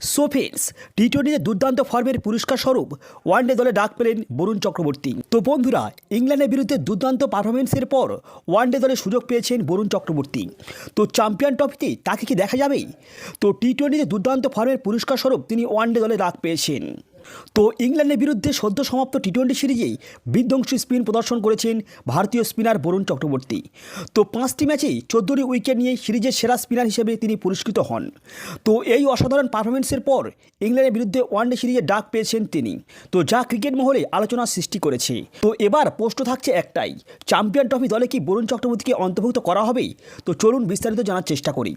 So friends টি টোয়েন্টিতে দুর্দান্ত ফর্মের পুরস্কার স্বরূপ ওয়ানডে দলে ডাক পেলেন বরুণ চক্রবর্তী। তো বন্ধুরা, ইংল্যান্ডের বিরুদ্ধে দুর্দান্ত পারফরমেন্সের পর ওয়ানডে দলে সুযোগ পেয়েছেন বরুণ চক্রবর্তী। তো চ্যাম্পিয়ন ট্রফিতে তাকে কি দেখা যাবে তো টি টোয়েন্টিতে দুর্দান্ত ফর্মের পুরস্কার স্বরূপ তিনি ওয়ানডে দলে ডাক পেয়েছেন। তো ইংল্যান্ডের বিরুদ্ধে সদ্য সমাপ্ত টি টোয়েন্টি সিরিজেই বিধ্বংসী স্পিন প্রদর্শন করেছেন ভারতীয় স্পিনার বরুণ চক্রবর্তী। তো পাঁচটি ম্যাচেই চোদ্দোটি উইকেট নিয়ে সিরিজের সেরা স্পিনার হিসেবে তিনি পুরস্কৃত হন। তো এই অসাধারণ পারফরমেন্সের পর ইংল্যান্ডের বিরুদ্ধে ওয়ানডে সিরিজে ডাক পেয়েছেন তিনি। তো যা ক্রিকেট মহলে আলোচনার সৃষ্টি করেছে। তো এবার প্রশ্ন থাকছে একটাই, চ্যাম্পিয়ন ট্রফি দলে কি বরুণ চক্রবর্তীকে অন্তর্ভুক্ত করা হবে তো চলুন বিস্তারিত জানার চেষ্টা করি।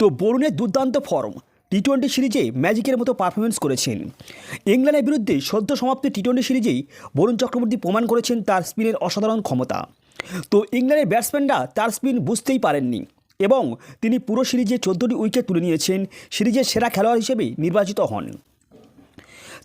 তো বরুণের দুর্দান্ত ফর্ম টি টোয়েন্টি সিরিজে ম্যাজিকের মতো পারফরমেন্স করেছেন। ইংল্যান্ডের বিরুদ্ধে সদ্য সমাপ্ত টি টোয়েন্টি সিরিজেই বরুণ চক্রবর্তী প্রমাণ করেছেন তার স্পিনের অসাধারণ ক্ষমতা। তো ইংল্যান্ডের ব্যাটসম্যানরা তার স্পিন বুঝতেই পারেননি এবং তিনি পুরো সিরিজে চোদ্দোটি উইকেট তুলে নিয়েছেন, সিরিজের সেরা খেলোয়াড় হিসেবে নির্বাচিত হন।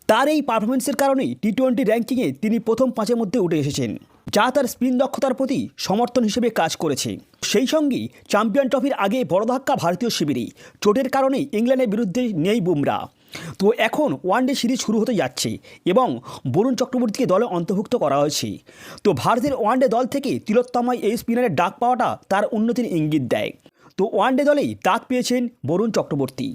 তার এই পারফরমেন্সের কারণেই টি টোয়েন্টি র্যাঙ্কিংয়ে তিনি প্রথম পাঁচের মধ্যে উঠে এসেছেন। যা তার স্পিন দক্ষতার প্রতি সমর্থন হিসেবে কাজ করেছে। সেই সঙ্গে চ্যাম্পিয়ন ট্রফির আগে বড় ধাক্কা ভারতীয় শিবিরে চোটের কারণে ইংল্যান্ডের বিরুদ্ধে নেই বুমরা। তো এখন ওয়ানডে সিরিজ শুরু হতে যাচ্ছে এবং বরুণ চক্রবর্তীকে দলে অন্তর্ভুক্ত করা হয়েছে। তো ভারতের ওয়ানডে দল থেকে তিলোত্তময় এই স্পিনারের ডাক পাওয়াটা তার উন্নতির ইঙ্গিত দেয়। তো ওয়ানডে দলেই ডাক পেয়েছেন বরুণ চক্রবর্তী।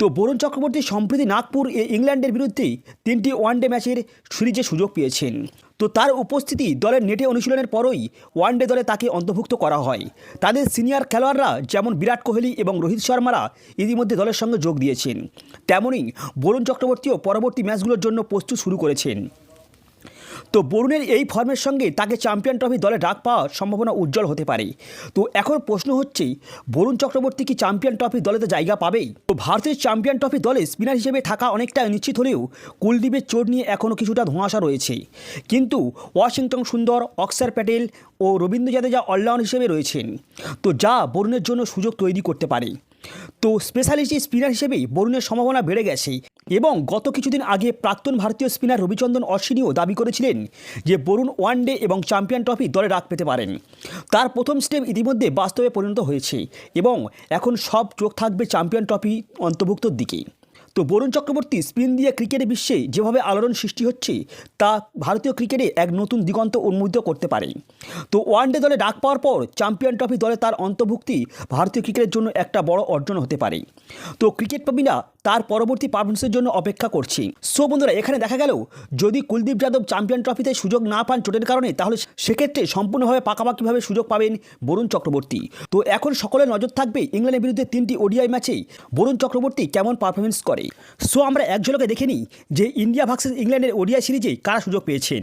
তো বরুণ চক্রবর্তী সম্প্রতি নাগপুর এ ইংল্যান্ডের বিরুদ্ধে তিনটি ওয়ানডে ম্যাচের সিরিজে সুযোগ পেয়েছেন। তো তার উপস্থিতি দলের নেটে অনুশীলনের পরই ওয়ানডে দলে তাকে অন্তর্ভুক্ত করা হয়। তাদের সিনিয়র খেলোয়াড়রা যেমন বিরাট কোহলি এবং রোহিত শর্মারা ইতিমধ্যে দলের সঙ্গে যোগ দিয়েছেন। তেমনই বরুণ চক্রবর্তীও পরবর্তী ম্যাচগুলোর জন্য প্রস্তুত শুরু করেছেন। তো বরুণের এই ফর্মের সঙ্গে তাকে চ্যাম্পিয়ন ট্রফি দলে ডাক পাওয়ার সম্ভাবনা উজ্জ্বল হতে পারে। তো এখন প্রশ্ন হচ্ছে বরুণ চক্রবর্তী কি চ্যাম্পিয়ন ট্রফি দলেতে জায়গা পাবেই? তো ভারতের চ্যাম্পিয়ন ট্রফি দলে স্পিনার হিসেবে থাকা অনেকটা নিশ্চিত হলেও কুলদীপের চোট নিয়ে এখনও কিছুটা ধোঁয়াশা রয়েছে। কিন্তু ওয়াশিংটন সুন্দর অক্সার প্যাটেল ও রবীন্দ্র জাদেজা অলরাউন্ড হিসেবে রয়েছেন। তো যা বরুণের জন্য সুযোগ তৈরি করতে পারে। তো স্পেশালিস্ট স্পিনার হিসেবেই বরুণের সম্ভাবনা বেড়ে গেছে এবং গত কিছুদিন আগে প্রাক্তন ভারতীয় স্পিনার রবিচন্দন অশ্বিনীও দাবি করেছিলেন যে বরুণ ওয়ান ডে এবং চ্যাম্পিয়ন ট্রফি দলে রাখ পেতে পারেন। তার প্রথম স্টেপ ইতিমধ্যে বাস্তবে পরিণত হয়েছে এবং এখন সব চোখ থাকবে চ্যাম্পিয়ন ট্রফি অন্তর্ভুক্তর দিকে তো বরুণ চক্রবর্তী স্পিন দিয়ে ক্রিকেট বিশ্বে যেভাবে আলোড়ন সৃষ্টি হচ্ছে, তা ভারতীয় ক্রিকেটে এক নতুন দিগন্ত উন্মোদিত করতে পারে। তো ওয়ান ডে দলে ডাক পাওয়ার পর চ্যাম্পিয়ন ট্রফি দলে তার অন্তর্ভুক্তি ভারতীয় ক্রিকেটের জন্য একটা বড় অর্জন হতে পারে। তো ক্রিকেট প্রেমীরা তার পরবর্তী পারফরমেন্সের জন্য অপেক্ষা করছি। সো বন্ধুরা, এখানে দেখা গেল, যদি কুলদীপ যাদব চ্যাম্পিয়ন ট্রফিতে সুযোগ না পান চোটের কারণে, তাহলে সেক্ষেত্রে সম্পূর্ণভাবে পাকাপাকিভাবে সুযোগ পাবেন বরুণ চক্রবর্তী। তো এখন সকলের নজর থাকবে ইংল্যান্ডের বিরুদ্ধে তিনটি ওডিআই ম্যাচে বরুণ চক্রবর্তী কেমন পারফরমেন্স করে? সো আমরা এক দেখে নিই যে ইন্ডিয়া ভার্সেস ইংল্যান্ডের ওডিআই সিরিজে কারা সুযোগ পেয়েছেন।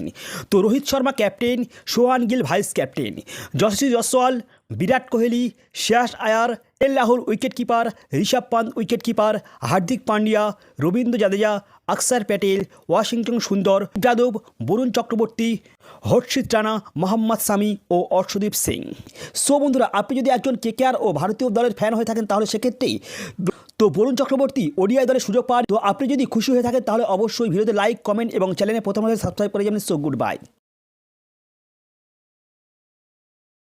তো Rohit Sharma captain Shubman Gill vice captain Yashasvi Jaiswal Virat Kohli Shreyas Iyer L Rahul wicket keeper Rishabh Pant wicket keeper Hardik Pandya, Ravindra Jadeja, Axar Patel, Washington Sundar, Yadav, Varun Chakravarthy, Harshit Rana, Mohammed Shami ও Arshdeep Singh. So বন্ধুরা, আপনি যদি একজন KKR ও ভারতীয় দলের fan হয়ে থাকেন, তাহলে সেক্ষেত্রেই তো বরুণ চক্রবর্তী ওডিআই দলের সুযোগ পান তো আপনি যদি খুশি হয়ে থাকেন, তাহলে অবশ্যই ভিডিওতে লাইক কমেন্ট এবং চ্যানেলে প্রথমে সাবস্ক্রাইব করে যাবেন। So good bye